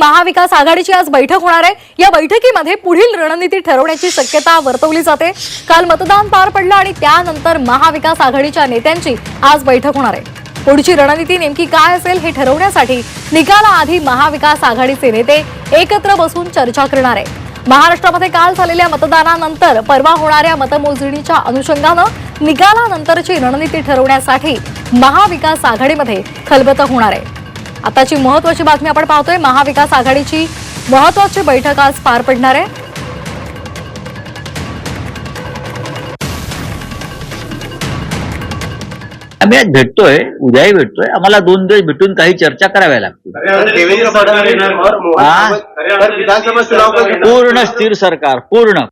महाविकास आघाडीची आज बैठक होणार आहे. या बैठकीमध्ये पुढील रणनीती ठरवण्याची शक्यता वर्तवली जाते. काल मतदान पार पडलं आणि त्यानंतर महाविकास आघाडीच्या नेत्यांची आज बैठक होणार आहे. पुढची रणनीती नेमकी काय असेल हे ठरवण्यासाठी निकालाआधी महाविकास आघाडीचे नेते एकत्र बसून चर्चा करणार आहे. महाराष्ट्रामध्ये काल झालेल्या मतदानानंतर परवा होणाऱ्या मतमोजणीच्या अनुषंगानं निकालानंतरची रणनीती ठरवण्यासाठी महाविकास आघाडीमध्ये खलबतं होणार आहे. आताची महत्वाची बातमी आपण पाहतोय. महाविकास आघाडीची महत्वाची बैठक आज पार पडणार आहे. आम्ही आज भेटतोय उद्याही भेटतोय. आम्हाला दोन दिवस भेटून काही चर्चा कराव्या लागतील. हाँ? पूर्ण स्थिर सरकार पूर्ण.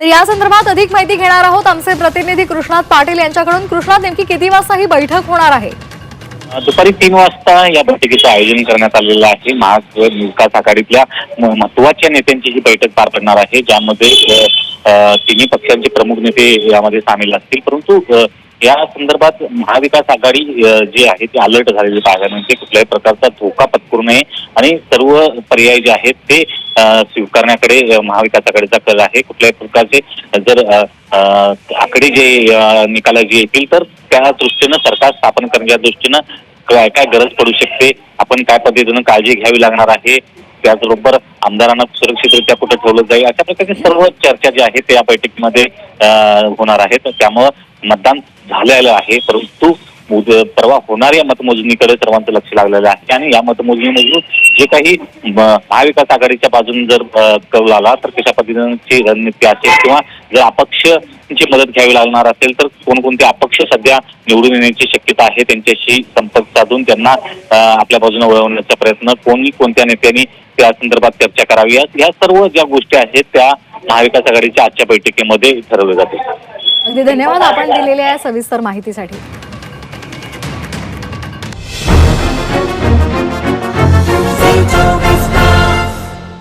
तर या संदर्भात अधिक माहिती घेणार आहोत आमचे प्रतिनिधी कृष्णात पाटील यांच्याकडून. कृष्णात नेमकी किती वाजता ही बैठक होणार आहे? दुपारी तीन वाजता या बैठकीचं आयोजन करण्यात आलेलं आहे. महाविकास आघाडीतल्या महत्त्वाच्या नेत्यांची ही बैठक पार पडणार आहे ज्यामध्ये तिन्ही पक्षांचे प्रमुख नेते यामध्ये सामील असतील. परंतु या संदर्भात महाविकास आघाडी जे आहे ते अलर्ट झालेली पाहायला म्हणजे कुठल्याही प्रकारचा धोका पत्करू नये. आणि सर्व पर्याय जे आहेत ते स्वीकारण्याकडे अ, महाविकास आघाडीचा कल आहे. कुठल्याही प्रकारचे जर आकडे जे निकाला जे येतील तर त्या दृष्टीनं सरकार स्थापन करण्याच्या दृष्टीनं काय काय गरज पडू शकते? आपण काय पद्धतीनं काळजी घ्यावी लागणार आहे. त्याचबरोबर आमदारांना सुरक्षितरित्या कुठं ठेवलं जाईल? अशा प्रकारचे सर्व चर्चा जी आहे ते या बैठकीमध्ये अं, होणार आहेत. त्यामुळं मतदान झालेलं आहे परंतु परवा होणाऱ्या मतमोजणीकडे सर्वांचं लक्ष लागलेलं आहे. आणि या मतमोजणीमधून जे काही महाविकास आघाडीच्या बाजून जर कौल आला तर कशा पद्धतीची रणनीती असेल किंवा जर अपक्षची मदत घ्यावी लागणार असेल तर कोणकोणते अपक्ष सध्या निवडून येण्याची शक्यता आहे त्यांच्याशी संपर्क साधून त्यांना आपल्या बाजूने वळवण्याचा प्रयत्न कोणी कोणत्या नेत्यांनी त्या संदर्भात चर्चा करावी? या- या सर्व ज्या गोष्टी आहेत त्या महाविकास आघाडीच्या आजच्या बैठकीमध्ये ठरवल्या जातील. अगदी धन्यवाद आपण दिलेल्या या सविस्तर माहितीसाठी.